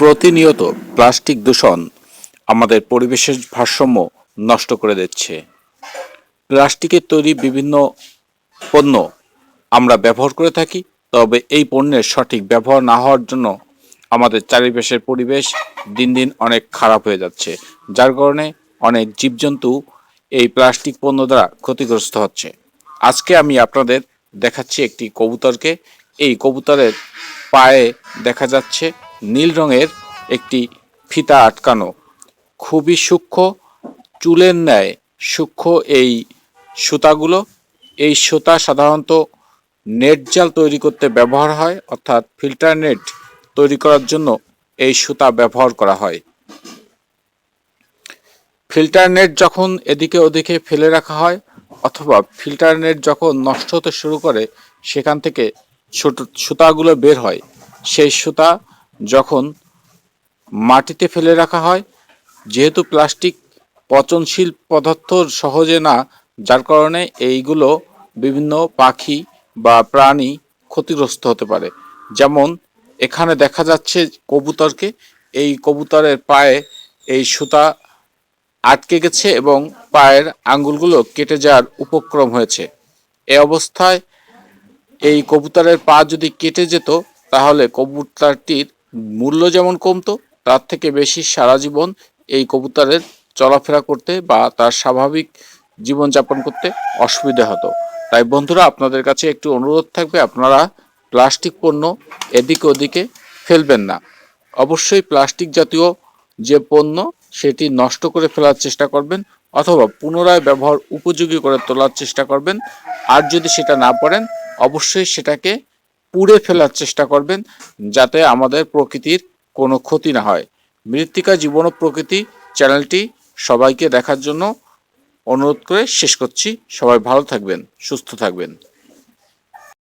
প্রতিনিয়ত প্লাস্টিক দূষণ আমাদের পরিবেশের ভারসাম্য নষ্ট করে দিচ্ছে। প্লাস্টিকের তৈরি বিভিন্ন পণ্য আমরা ব্যবহার করে থাকি, তবে এই পণ্যের সঠিক ব্যবহার না হওয়ার জন্য আমাদের চারিপাশের পরিবেশ দিন দিন অনেক খারাপ হয়ে যাচ্ছে, যার কারণে অনেক জীবজন্তু এই প্লাস্টিক পণ্য দ্বারা ক্ষতিগ্রস্ত হচ্ছে। আজকে আমি আপনাদের দেখাচ্ছি একটি কবুতরকে। এই কবুতরের পায়ে দেখা যাচ্ছে নীল রঙের একটি ফিতা আটকানো। খুবই সূক্ষ্ম চুলের ন্যায় সূক্ষ্ম এই সুতাগুলো। এই সুতা সাধারণত নেট জাল তৈরি করতে ব্যবহার হয়, অর্থাৎ ফিল্টার নেট তৈরি করার জন্য এই সুতা ব্যবহার করা হয়। ফিল্টার নেট যখন এদিকে ওদিকে ফেলে রাখা হয়, অথবা ফিল্টার নেট যখন নষ্ট হতে শুরু করে, সেখান থেকে সুতাগুলো বের হয়। সেই সুতা যখন মাটিতে ফেলে রাখা হয়, যেহেতু প্লাস্টিক পচনশীল পদার্থ সহজে না, যার কারণে এইগুলো বিভিন্ন পাখি বা প্রাণী ক্ষতিগ্রস্ত হতে পারে। যেমন, এখানে দেখা যাচ্ছে কবুতরকে, এই কবুতরের পায়ে এই সুতা আটকে গেছে এবং পায়ের আঙ্গুলগুলো কেটে যাওয়ার উপক্রম হয়েছে। এ অবস্থায় এই কবুতরের পা যদি কেটে যেত, তাহলে কবুতরটির মূল্য যেমন কমতো, তার থেকে বেশি সারা জীবন এই কবুতরের চলাফেরা করতে বা তার স্বাভাবিক জীবনযাপন করতে অসুবিধা হতো। তাই বন্ধুরা, আপনাদের কাছে একটু অনুরোধ থাকবে, আপনারা প্লাস্টিক পণ্য এদিকে ওদিকে ফেলবেন না। অবশ্যই প্লাস্টিক জাতীয় যে পণ্য, সেটি নষ্ট করে ফেলার চেষ্টা করবেন অথবা পুনরায় ব্যবহার উপযোগী করে তোলার চেষ্টা করবেন। আর যদি সেটা না পারেন অবশ্যই সেটাকে পুড়ে ফেলার চেষ্টা করবেন যাতে আমাদের প্রকৃতির কোনো ক্ষতি না হয়। মৃত্তিকা জীবন ও প্রকৃতি চ্যানেলটি সবাইকে দেখার জন্য অনুরোধ করে শেষ করছি। সবাই ভালো থাকবেন, সুস্থ থাকবেন।